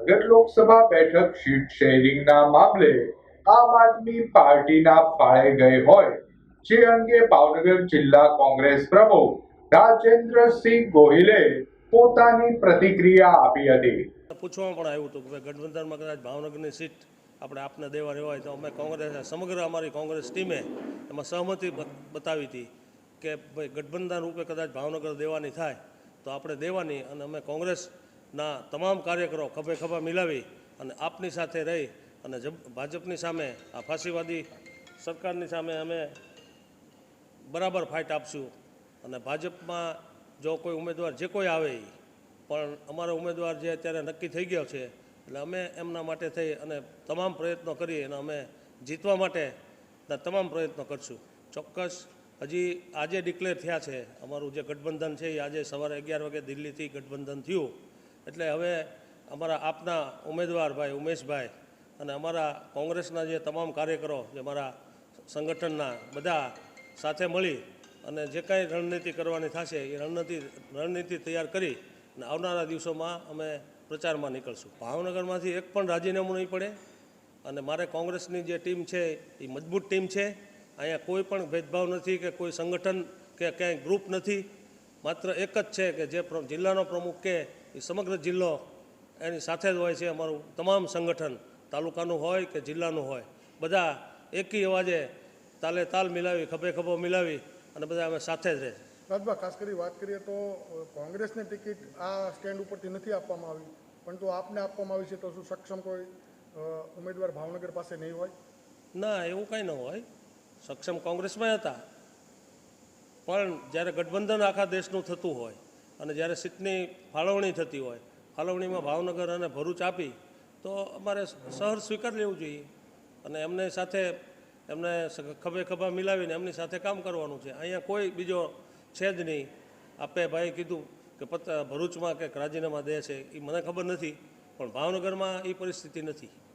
ભાવનગર લોકસભા બેઠક સીટ શેરિંગના મામલે આમ આદમી પાર્ટીના ફાળે ગઈ હોય. જે અંગે ભાવનગર જિલ્લા કોંગ્રેસ પ્રમુખ રાજેન્દ્રસિંહ ગોહિલે પોતાની પ્રતિક્રિયા આપી હતી. પૂછવામાં પણ આવ્યું હતું કે ગઠબંધનમાં કદાચ ભાવનગરની સીટ આપણે આપને દેવા રહેવાય તો અમે કોંગ્રેસ, સમગ્ર અમારી કોંગ્રેસ ટીમે એમાં સહમતિ બતાવી હતી કે ભાઈ ગઠબંધન રૂપે કદાચ ભાવનગર દેવાની થાય તો આપણે દેવાની અને અમે કોંગ્રેસના તમામ કાર્યકરો ખભે ખભા મિલાવી અને આપની સાથે રહી અને ભાજપની સામે, આ ફાંસીવાદી સરકારની સામે અમે બરાબર ફાઇટ આપશું. અને ભાજપમાં જો કોઈ ઉમેદવાર જે કોઈ આવે પણ અમારો ઉમેદવાર જે અત્યારે નક્કી થઈ ગયો છે, એટલે અમે એમના માટે થઈ અને તમામ પ્રયત્નો કરી અને અમે જીતવા માટે તમામ પ્રયત્નો કરશું. ચોક્કસ, હજી આજે ડિક્લેર થયા છે, અમારું જે ગઠબંધન છે એ આજે સવારે અગિયાર વાગે દિલ્હીથી ગઠબંધન થયું. એટલે હવે અમારા આપના ઉમેદવાર ભાઈ ઉમેશભાઈ અને અમારા કોંગ્રેસના જે તમામ કાર્યકરો જે મારા સંગઠનના બધા સાથે મળી અને જે કાંઈ રણનીતિ કરવાની થશે એ રણનીતિ રણનીતિ તૈયાર કરી અને આવનારા દિવસોમાં અમે પ્રચારમાં નીકળશું. ભાવનગરમાંથી એક પણ રાજીનામું નહીં પડે અને મારે કોંગ્રેસની જે ટીમ છે એ મજબૂત ટીમ છે. અહીંયા કોઈ પણ ભેદભાવ નથી કે કોઈ સંગઠન કે ક્યાંય ગ્રુપ નથી. માત્ર એક જ છે કે જે જિલ્લાનો પ્રમુખ કે એ સમગ્ર જિલ્લો એની સાથે જ હોય છે અમારું તમામ સંગઠન તાલુકાનું હોય કે જિલ્લાનું હોય. બધા એકી અવાજે તાલે તાલ મિલાવી ખભે ખભો મિલાવી અને બધા અમે સાથે જ રહે રાજભા ખાસ કરી વાત કરીએ તો કોંગ્રેસની કોંગ્રેસને ટિકિટ આ સ્ટેન્ડ ઉપરથી નથી આપવામાં આવી પરંતુ આપને આપવામાં આવી છે તો શું સક્ષમ કોઈ ઉમેદવાર ભાવનગર પાસે નહીં હોય? ના એવું કંઈ ન હોય. સક્ષમ કોંગ્રેસમાં હતા. પણ જ્યારે ગઠબંધન આખા દેશનું થતું હોય અને જ્યારે સીટની ફાળવણી થતી હોય, ફાળવણીમાં ભાવનગર અને ભરૂચ આપી, તો અમારે સહર સ્વીકાર લેવું જોઈએ. અને એમને સાથે એમને ખભે ખભા મિલાવીને એમની સાથે કામ કરવાનું છે. અહીંયા કોઈ બીજો છે જ નહીં. આપે ભાઈ કીધું કે ભરૂચમાં કે રાજીનામા દે છે એ મને ખબર નથી, પણ ભાવનગરમાં એ પરિસ્થિતિ નથી.